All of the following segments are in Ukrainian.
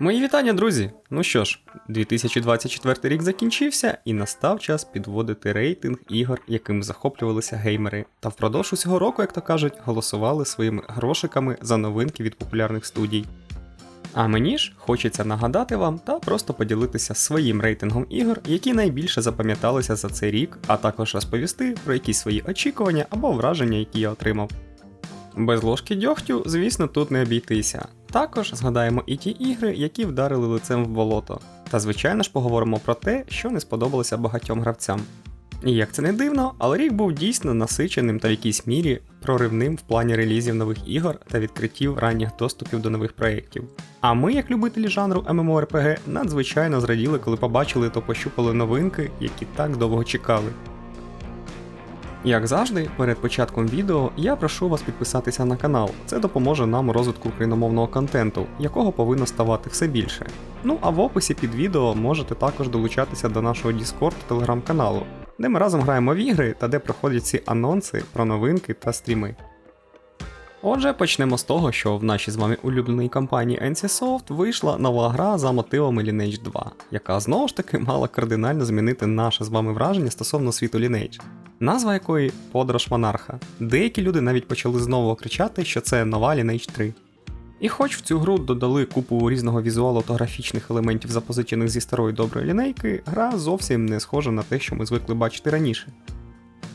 Мої вітання, друзі! Ну що ж, 2024 рік закінчився і настав час підводити рейтинг ігор, яким захоплювалися геймери. Та впродовж усього року, як то кажуть, голосували своїми грошиками за новинки від популярних студій. А мені ж хочеться нагадати вам та просто поділитися своїм рейтингом ігор, які найбільше запам'яталися за цей рік, а також розповісти про якісь свої очікування або враження, які я отримав. Без ложки дьогтю, звісно, тут не обійтися. Також згадаємо і ті ігри, які вдарили лицем в болото. Та звичайно ж поговоримо про те, що не сподобалося багатьом гравцям. І як це не дивно, але рік був дійсно насиченим та в якійсь мірі проривним в плані релізів нових ігор та відкриттів ранніх доступів до нових проєктів. А ми, як любителі жанру MMORPG, надзвичайно зраділи, коли побачили та пощупали новинки, які так довго чекали. Як завжди, перед початком відео я прошу вас підписатися на канал. Це допоможе нам у розвитку україномовного контенту, якого повинно ставати все більше. Ну а в описі під відео можете також долучатися до нашого Discord телеграм-каналу, де ми разом граємо в ігри та де проходять ці анонси про новинки та стріми. Отже, почнемо з того, що в нашій з вами улюбленій компанії NCSoft вийшла нова гра за мотивами Lineage 2, яка знову ж таки мала кардинально змінити наше з вами враження стосовно світу Lineage. Назва якої подорож монарха. Деякі люди навіть почали знову кричати, що це нова Lineage 3. І хоч в цю гру додали купу різного візуалу та графічних елементів, запозичених зі старої доброї лінейки, гра зовсім не схожа на те, що ми звикли бачити раніше.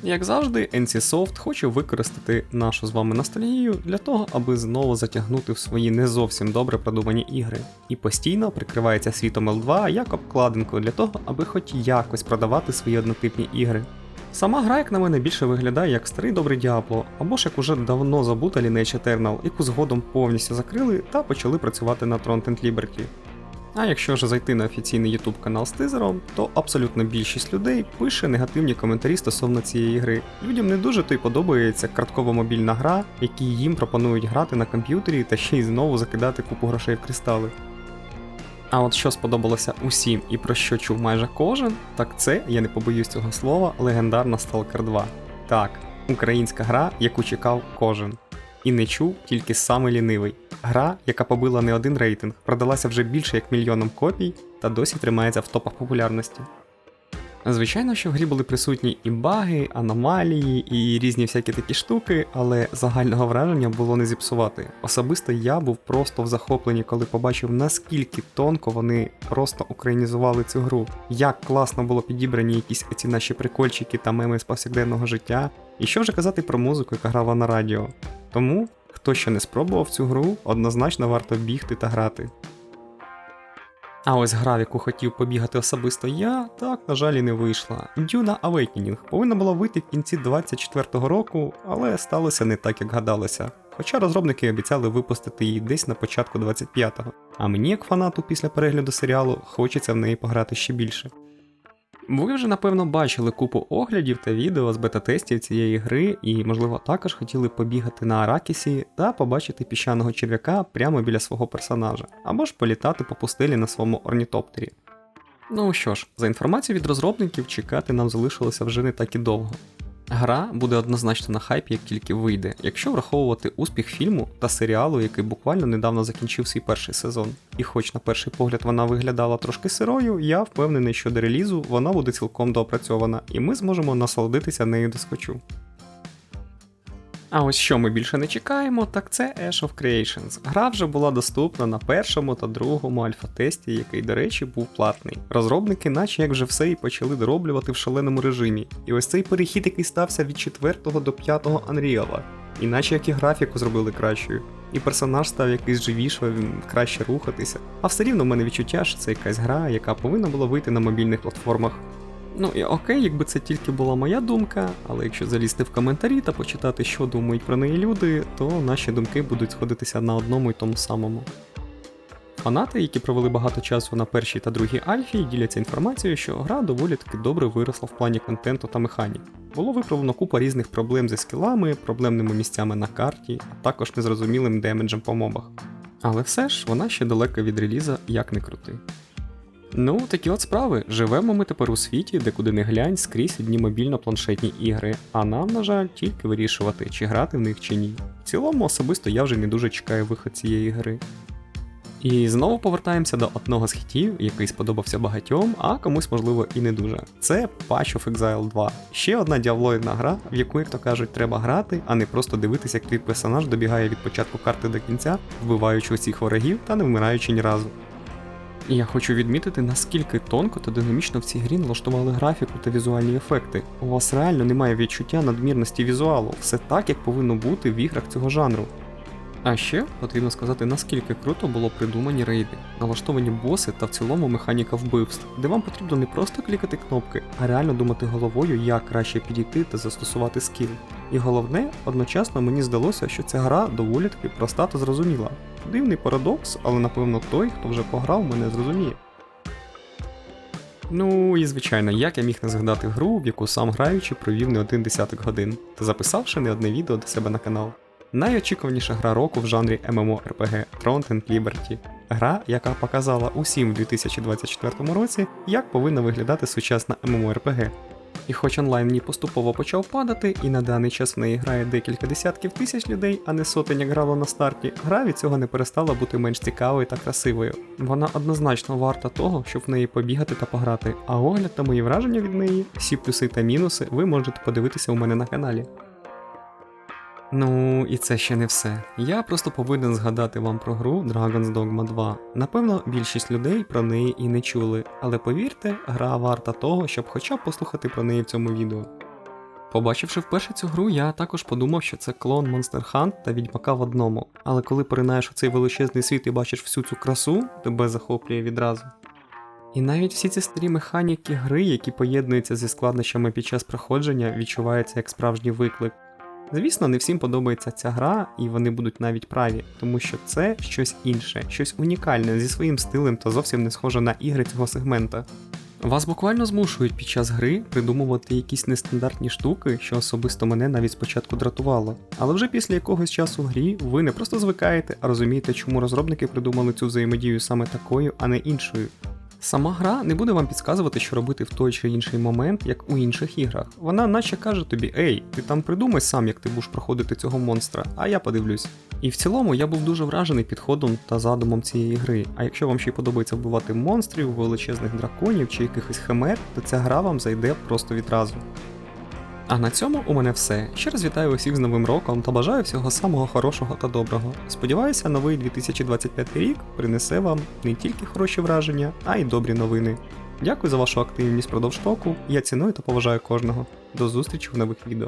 Як завжди, NCSoft хоче використати нашу з вами ностальгію для того, аби знову затягнути в свої не зовсім добре продумані ігри, і постійно прикривається світом L2 як обкладинкою для того, аби хоч якось продавати свої однотипні ігри. Сама гра, як на мене, більше виглядає як старий добрий Діабло, або ж як уже давно забута Lineage Eternal, яку згодом повністю закрили та почали працювати на and Liberty. А якщо вже зайти на офіційний YouTube канал з тизером, то абсолютно більшість людей пише негативні коментарі стосовно цієї гри. Людям не дуже то й подобається карткова мобільна гра, які їм пропонують грати на комп'ютері та ще й знову закидати купу грошей в кристали. А от що сподобалося усім і про що чув майже кожен, так це, я не побоюсь цього слова, легендарна Stalker 2. Так, українська гра, яку чекав кожен. І не чув тільки саме лінивий. Гра, яка побила не один рейтинг, продалася вже більше як мільйоном копій та досі тримається в топах популярності. Звичайно, що в грі були присутні і баги, аномалії, і різні всякі такі штуки, але загального враження було не зіпсувати. Особисто я був просто в захопленні, коли побачив, наскільки тонко вони просто українізували цю гру, як класно було підібрані якісь ці наші прикольчики та меми з повсякденного життя, і що вже казати про музику, яка грала на радіо. Тому, хто ще не спробував цю гру, однозначно варто бігти та грати. А ось гра, в яку хотів побігати особисто я, так, на жаль, і не вийшла. Дюна Awakening повинна була вийти в кінці 24-го року, але сталося не так, як гадалося. Хоча розробники обіцяли випустити її десь на початку 25-го. А мені, як фанату після перегляду серіалу, хочеться в неї пограти ще більше. Ви вже напевно бачили купу оглядів та відео з бета-тестів цієї гри, і, можливо, також хотіли побігати на Аракісі та побачити піщаного черв'яка прямо біля свого персонажа, або ж політати по пустелі на своєму орнітоптері. Ну що ж, за інформацією від розробників, чекати нам залишилося вже не так і довго. Гра буде однозначно на хайпі, як тільки вийде, якщо враховувати успіх фільму та серіалу, який буквально недавно закінчив свій перший сезон. І хоч на перший погляд вона виглядала трошки сирою, я впевнений, що до релізу вона буде цілком доопрацьована, і ми зможемо насолодитися нею доскочу. А ось що ми більше не чекаємо, так це Ash of Creations. Гра вже була доступна на першому та другому альфа-тесті, який, до речі, був платний. Розробники, наче як вже все і почали дороблювати в шаленому режимі. І ось цей перехід, який стався від 4 до 5 Unreal. Іначе як і графіку зробили кращою, і персонаж став якийсь живіший, краще рухатися. А все рівно в мене відчуття, що це якась гра, яка повинна була вийти на мобільних платформах. Ну і окей, якби це тільки була моя думка, але якщо залізти в коментарі та почитати, що думають про неї люди, то наші думки будуть сходитися на одному і тому самому. Фанати, які провели багато часу на першій та другій альфі, діляться інформацією, що гра доволі таки добре виросла в плані контенту та механік. Було виправлено купа різних проблем зі скілами, проблемними місцями на карті, а також незрозумілим демеджем по мобах. Але все ж вона ще далека від реліза, як не крути. Ну, такі от справи. Живемо ми тепер у світі, де куди не глянь, скрізь одні мобільно-планшетні ігри, а нам, на жаль, тільки вирішувати, чи грати в них чи ні. В цілому, особисто я вже не дуже чекаю виход цієї гри. І знову повертаємося до одного з хітів, який сподобався багатьом, а комусь, можливо, і не дуже. Це Patch of Exile 2. Ще одна діавлоїдна гра, в яку, як то кажуть, треба грати, а не просто дивитися, як твій персонаж добігає від початку карти до кінця, вбиваючи усіх ворогів та не вмираючи ні разу. І я хочу відмітити, наскільки тонко та динамічно в цій грі налаштували графіку та візуальні ефекти. У вас реально немає відчуття надмірності візуалу, все так, як повинно бути в іграх цього жанру. А ще потрібно сказати, наскільки круто було придумані рейди, налаштовані боси та в цілому механіка вбивств, де вам потрібно не просто клікати кнопки, а реально думати головою, як краще підійти та застосувати скіл. І головне, одночасно мені здалося, що ця гра доволі таки проста та зрозуміла. Дивний парадокс, але напевно той, хто вже пограв, мене зрозуміє. Ну і звичайно, як я міг не згадати гру, в яку сам граючи провів не один десяток годин, та записавши не одне відео до себе на канал. Найочікуваніша гра року в жанрі MMORPG Throne and Liberty. Гра, яка показала усім у 2024 році, як повинна виглядати сучасна MMORPG. І хоч онлайн ній поступово почав падати, і на даний час в неї грає декілька десятків тисяч людей, а не сотень, як грало на старті, гра від цього не перестала бути менш цікавою та красивою. Вона однозначно варта того, щоб в неї побігати та пограти, а огляд та мої враження від неї, всі плюси та мінуси, ви можете подивитися у мене на каналі. Ну, і це ще не все. Я просто повинен згадати вам про гру Dragon's Dogma 2. Напевно, більшість людей про неї і не чули, але повірте, гра варта того, щоб хоча б послухати про неї в цьому відео. Побачивши вперше цю гру, я також подумав, що це клон Monster Hunt та Відьмака в одному. Але коли поринаєш у цей величезний світ і бачиш всю цю красу, тебе захоплює відразу. І навіть всі ці старі механіки гри, які поєднуються зі складнощами під час проходження, відчуваються як справжній виклик. Звісно, не всім подобається ця гра, і вони будуть навіть праві, тому що це щось інше, щось унікальне зі своїм стилем та зовсім не схоже на ігри цього сегмента. Вас буквально змушують під час гри придумувати якісь нестандартні штуки, що особисто мене навіть спочатку дратувало. Але вже після якогось часу в грі ви не просто звикаєте, а розумієте, чому розробники придумали цю взаємодію саме такою, а не іншою. Сама гра не буде вам підказувати, що робити в той чи інший момент, як у інших іграх. Вона наче каже тобі: Ей, ти там придумай сам, як ти будеш проходити цього монстра, а я подивлюсь. І в цілому я був дуже вражений підходом та задумом цієї гри. А якщо вам ще й подобається вбивати монстрів, величезних драконів чи якихось химер, то ця гра вам зайде просто відразу. А на цьому у мене все. Ще раз вітаю усіх з Новим роком та бажаю всього самого хорошого та доброго. Сподіваюся, новий 2025 рік принесе вам не тільки хороші враження, а й добрі новини. Дякую за вашу активність продовж року. Я ціную та поважаю кожного. До зустрічі в нових відео.